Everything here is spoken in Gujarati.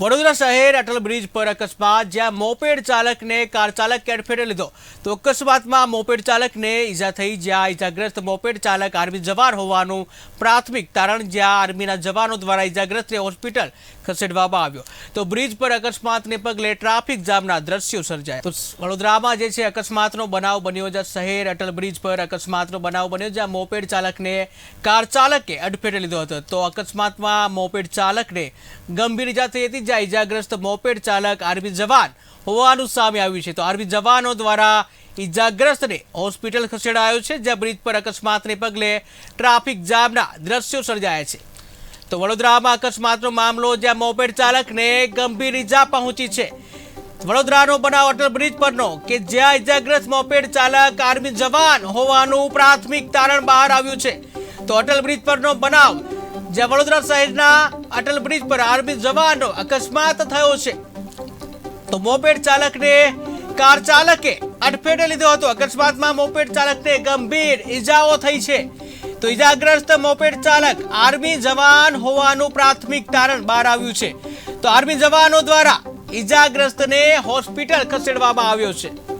વડોદરા શહેર અટલ બ્રિજ પર અકસ્માત, જ્યાં મોપેડ ચાલકને કાર ચાલકે અડફેટે લીધો. તો અકસ્માતમાં મોપેડ ચાલકને ઈજા થઈ, જ્યાં ઈજાગ્રસ્ત મોપેડ ચાલક આર્મી જવાન હોવાનું પ્રાથમિક તારણ, જ્યાં આર્મીના જવાનો દ્વારા ઈજાગ્રસ્તને હોસ્પિટલ ખસેડવામાં આવ્યો. તો બ્રિજ પર અકસ્માતને પગલે ટ્રાફિક જામના દ્રશ્યો સર્જાયા. તો વડોદરામાં જે છે, અકસ્માતનો બનાવ બન્યો, જ્યાં શહેર અટલ બ્રિજ પર અકસ્માતનો બનાવ બન્યો, જ્યાં મોપેડ ચાલકને કાર ચાલકે અડફેટે લીધો હતો. તો અકસ્માતમાં મોપેડ ચાલકને ગંભીર ઇજા થઈ હતી જ્યાં ઇજાગ્રસ્ત મોપેડ ચાલક આરબી જવાન હોવાનું સામે આવ્યું છે. તો આરબી જવાનો દ્વારા ઇજાગ્રસ્તને હોસ્પિટલ ખસેડાયો છે, જ્યાં બ્રિજ પર અકસ્માતને પગલે ટ્રાફિક જામના દ્રશ્યો સર્જાયા છે. તો વડોદરામાં અકસ્માતનો મામલો, જ્યાં મોપેડ ચાલકને ગંભીર ઇજા પહોંચી છે. વડોદરાનો બનાવ અટલ બ્રિજ પરનો કે જ્યાં ઇજાગ્રસ્ત મોપેડ ચાલક આર્મી જવાન હોવાનું પ્રાથમિક તારણ બહાર આવ્યું છે. તો અટલ બ્રિજ પરનો બનાવ જ્યાં વડોદરા શહેરના અટલ બ્રિજ પર આર્મી જવાનો અકસ્માત થયો છે. તો મોપેડ ચાલકને કાર ચાલકે અડફેટે લીધો હતો. અકસ્માતમાં મોપેડ ચાલકને ગંભીર ઈજાઓ થઈ છે. તો ઈજાગ્રસ્ત મોપેડ ચાલક આર્મી જવાન હોવાનું પ્રાથમિક તારણ બહાર આવ્યું છે. તો આર્મી જવાનો દ્વારા ઈજાગ્રસ્તને હોસ્પિટલ ખસેડવામાં આવ્યો છે.